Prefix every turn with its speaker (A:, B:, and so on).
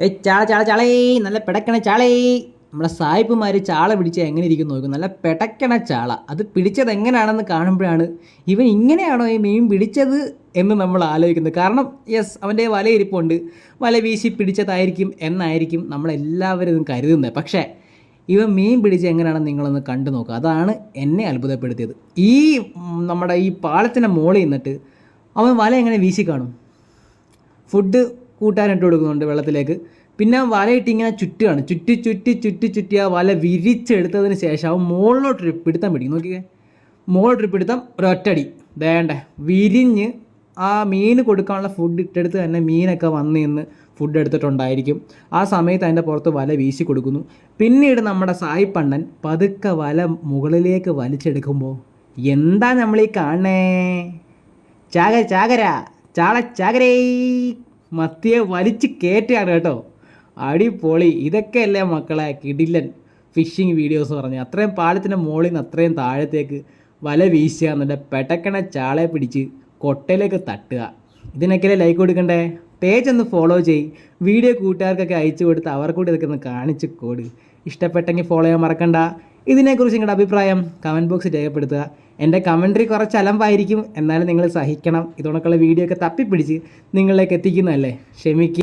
A: ഏ ചാള ചാള ചാളേ നല്ല പിടക്കണ ചാളേ. നമ്മുടെ സായിപ്പുമാർ ചാള പിടിച്ച എങ്ങനെ ഇരിക്കും നോക്കും. നല്ല പിടക്കണ ചാള. അത് പിടിച്ചത് എങ്ങനെയാണെന്ന് കാണുമ്പോഴാണ് ഇവൻ ഇങ്ങനെയാണോ ഈ മീൻ പിടിച്ചത് എന്ന് നമ്മൾ ആലോചിക്കുന്നത്. കാരണം യെസ് അവന്റെ വലയിരിപ്പുണ്ട്. വല വീശി പിടിച്ചതായിരിക്കും എന്നായിരിക്കും നമ്മളെല്ലാവരും കരുതുന്നത്. പക്ഷേ ഇവൻ മീൻ പിടിച്ച് എങ്ങനെയാണെന്ന് നിങ്ങളൊന്ന് കണ്ടു നോക്കുക അതാണ് എന്നെ അത്ഭുതപ്പെടുത്തിയത്. ഈ നമ്മുടെ ഈ പാലത്തിന്റെ മുകളിൽ നിന്നിട്ട് അവൻ വല എങ്ങനെ വീശി കാണും? ഫുഡ് കൂട്ടാനിട്ട് കൊടുക്കുന്നുണ്ട് വെള്ളത്തിലേക്ക്. പിന്നെ വലയിട്ട് ഇങ്ങനെ ചുറ്റുകയാണ്. ചുറ്റി ചുറ്റി ചുറ്റി ചുറ്റി ആ വല വിരിച്ചെടുത്തതിന് ശേഷം അവൻ മുകളിലോട്ടൊരു പിടുത്തം പിടിക്കും. നോക്കിക്കേ. മുകളിലോട്ടൊരു പിടുത്തം ഒരൊറ്റടി. വേണ്ടേ? വിരിഞ്ഞ് ആ മീൻ കൊടുക്കാനുള്ള ഫുഡ് ഇട്ടെടുത്ത് തന്നെ മീനൊക്കെ വന്ന് നിന്ന് ഫുഡ് എടുത്തിട്ടുണ്ടായിരിക്കും. ആ സമയത്ത് അതിന്റെ പുറത്ത് വല വീശി കൊടുക്കുന്നു. പിന്നീട് നമ്മുടെ സായിപ്പണ്ണൻ പതുക്കെ വല മുകളിലേക്ക് വലിച്ചെടുക്കുമ്പോൾ എന്താ നമ്മൾ ഈ കാണണേ ചാകര ചാകര. ചാള ചാകരേ. മത്തിയെ വലിച്ച് കയറ്റാണ് കേട്ടോ. അടിപൊളി. ഇതൊക്കെയല്ലേ മക്കളെ കിടിലൻ ഫിഷിംഗ് വീഡിയോസ് പറഞ്ഞ് അത്രയും പാലത്തിന്റെ മുകളിൽ നിന്ന് അത്രയും താഴത്തേക്ക് വല വീശുക എന്നിട്ട് പെട്ടക്കണ ചാളെ പിടിച്ച് കൊട്ടയിലേക്ക് തട്ടുക. ഇതിനൊക്കെയല്ലേ ലൈക്ക് കൊടുക്കണ്ടേ? പേജ് ഒന്ന് ഫോളോ ചെയ്. വീഡിയോ കൂട്ടുകാർക്കൊക്കെ അയച്ചു കൊടുത്ത് അവർക്കൂടി ഇതൊക്കെ ഒന്ന് കാണിച്ച് കൊടു. ഇഷ്ടപ്പെട്ടെങ്കിൽ ഫോളോ ചെയ്യാൻ മറക്കണ്ട. ഇതിനെക്കുറിച്ച് നിങ്ങളുടെ അഭിപ്രായം കമന്റ് ബോക്സിൽ രേഖപ്പെടുത്തുക. എന്റെ കമൻട്രി കുറച്ച് അലമ്പായിരിക്കും. എന്നാലും നിങ്ങൾ സഹിക്കണം. ഇതോടൊക്കെയുള്ള വീഡിയോ ഒക്കെ തപ്പിപ്പിടിച്ച് നിങ്ങളിലേക്ക് എത്തിക്കുന്നതല്ലേ? ക്ഷമിക്കുക